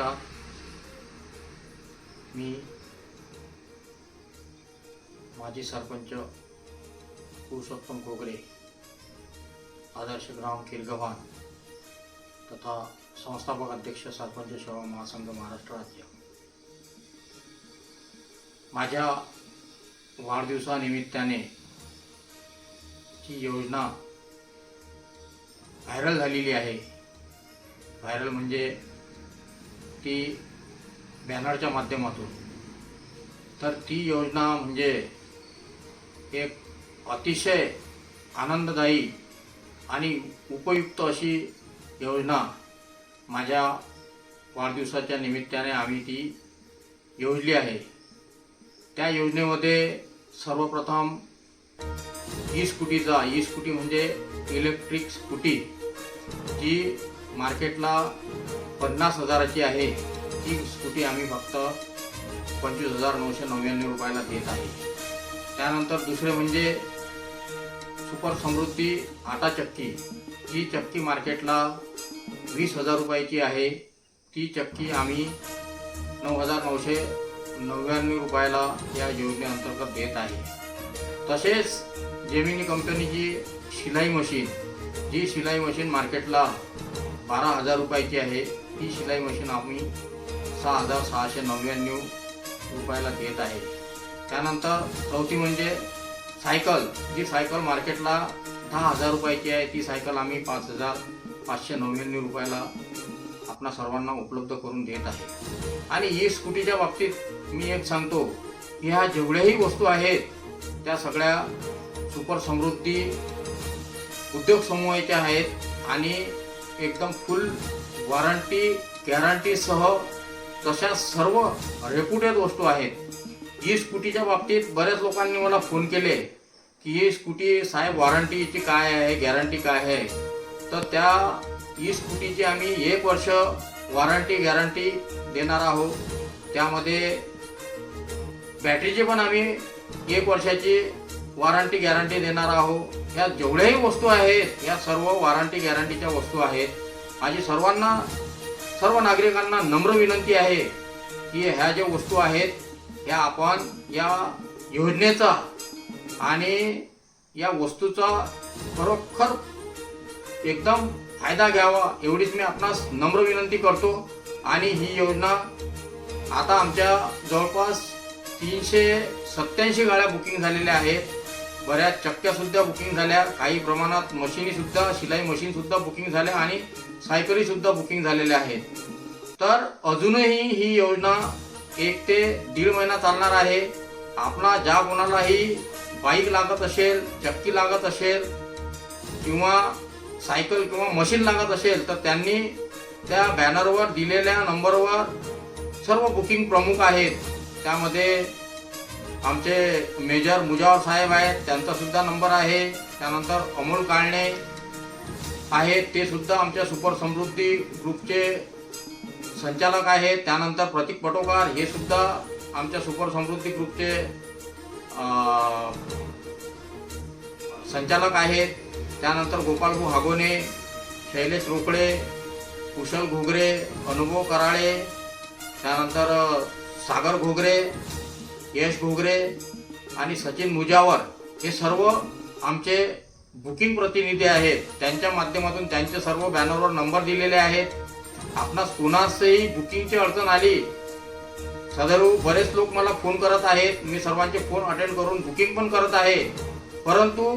का? मी माजी सरपंच पुरुषोत्तम गोगरे आदर्श ग्राम किरगव्हाण तथा संस्थापक अध्यक्ष सरपंच सेवा महासंघ महाराष्ट्र राज्य. माझ्या वाढदिवसानिमित्ताने ची योजना व्हायरल झालेली आहे. व्हायरल म्हणजे ती बॅनरच्या माध्यमातून. तर ती योजना म्हणजे एक अतिशय आनंददायी आणि उपयुक्त अशी योजना माझ्या वाढदिवसाच्या निमित्ताने आम्ही ती योजली आहे. त्या योजनेमध्ये सर्वप्रथम ई स्कूटीचा ई स्कूटी म्हणजे इलेक्ट्रिक स्कूटी जी मार्केटला पन्नास हजाराची आहे. ती स्कूटी आम्ही फक्त पंचवीस हजार नऊशे नव्याण्णव रुपयाला देत आहे. त्यानंतर दुसरे म्हणजे सुपर समृद्धी आटा चक्की. ही चक्की मार्केटला वीस हजार रुपयाची आहे. ती चक्की आम्ही नऊ हजार नऊशे नव्याण्णव रुपयाला या योजनेअंतर्गत देत आहे. तसेच जेमिनी कंपनीची शिलाई मशीन. जी शिलाई मशीन मार्केटला बारा हजार रुपयाची आहे. ही शिलाई मशीन आम्ही सहा हजार सहाशे नव्याण्णव रुपयाला देत आहे. त्यानंतर चौथी म्हणजे सायकल. जी सायकल मार्केटला दहा हजार रुपयाची आहे ती सायकल आम्ही पाच हजार पाचशे नव्याण्णव रुपयाला आपणा सर्वांना उपलब्ध करून देत आहे. आणि ई स्कूटीच्या बाबतीत मी एक सांगतो ह्या जेवढ्याही वस्तू आहेत त्या सगळ्या सुपर समृद्धी उद्योग समूहाच्या आहेत आणि एकदम फुल वॉरंटी गॅरंटीसह तशा सर्व रेप्युटेड वस्तू आहेत. ही स्कूटीच्या बाबतीत बऱ्याच लोकांनी मला फोन केले की ही स्कूटी साहेब वॉरंटीची काय आहे? गॅरंटी काय आहे? तर त्या ई स्कूटीची आम्ही एक वर्ष वॉरंटी गॅरंटी देणार आहोत. त्यामध्ये बॅटरीची पण आम्ही एक वर्षाची वॉरंटी गॅरंटी देणार आहोत. ह्या जेवढ्याही वस्तू आहेत या सर्व वॉरंटी गॅरंटीच्या वस्तू आहेत. माझी सर्वांना सर्व नागरिकांना नम्र विनंती आहे की ह्या ज्या वस्तू आहेत ह्या आपण या योजनेचा आणि या वस्तूचा खरोखर एकदम फायदा घ्यावा एवढीच मी आपणास नम्र विनंती करतो. आणि ही योजना आता आमच्या जवळपास तीनशे सत्याऐंशी गाड्या बुकिंग झालेल्या आहेत. बऱ्याच चक्क्या सुद्धा बुकिंग झाल्या. काही प्रमाणात मशिनीसुद्धा शिलाई मशीन सुद्धा बुकिंग झाल्या आणि सायकली सुद्धा बुकिंग झालेल्या आहेत. तर अजूनही ही योजना एक ते दीड महिना चालणार आहे. आपणा ज्या कोणालाही बाईक लागत असेल चक्की लागत असेल किंवा सायकल किंवा मशीन लागत असेल तर त्यांनी त्या बॅनरवर दिलेल्या नंबरवर सर्व बुकिंग प्रमुख आहेत. त्यामध्ये आमचे मेजर मुजावर साहेब आहेत त्यांचा सुद्धा नंबर आहे. त्यानंतर अमोल काळणे आहेत ते सुद्धा आमच्या सुपर समृद्धी ग्रुपचे संचालक आहेत. त्यानंतर प्रतीक पटोकार हे सुद्धा आमच्या सुपर समृद्धी ग्रुपचे संचालक आहेत. त्यानंतर गोपालभू हागोने शैलेश रोकडे कुशल घोगरे अनुभव कराळे त्यानंतर सागर घोगरे यश घोगरे आणि सचिन मुजावर हे सर्व आमचे बुकिंग प्रतिनिधी आहेत. त्यांच्या माध्यमातून त्यांचे सर्व बॅनरवर नंबर दिलेले आहेत. आपणास कुणासही बुकिंगची अडचण आली सदरू बरेच लोक मला फोन करत आहेत. मी सर्वांचे फोन अटेंड करून बुकिंग पण करत आहे. परंतु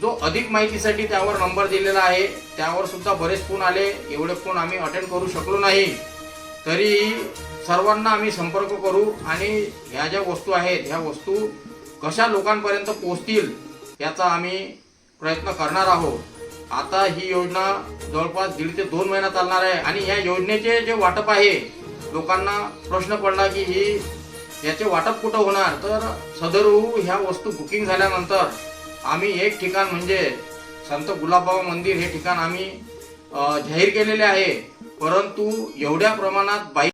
जो अधिक माहितीसाठी त्यावर नंबर दिलेला आहे त्यावर सुद्धा बरेच फोन आले. एवढे फोन आम्ही अटेंड करू शकलो नाही. तरी सर्वांना आम्ही संपर्क करू आणि ह्या ज्या वस्तू आहेत ह्या वस्तू कशा लोकांपर्यंत पोहोचतील याचा आम्ही प्रयत्न करणार आहोत. आता ही योजना जवळपास दीड ते दोन महिना चालणार आहे आणि या योजनेचे जे वाटप आहे लोकांना प्रश्न पडला की ही याचे वाटप कुठं होणार? तर सदरू ह्या वस्तू बुकिंग झाल्यानंतर आम्ही एक ठिकाण म्हणजे संत गुलाबबाबा मंदिर हे ठिकाण आम्ही जाहीर केलेले आहे. परंतु एवढ्या प्रमाणात बाईक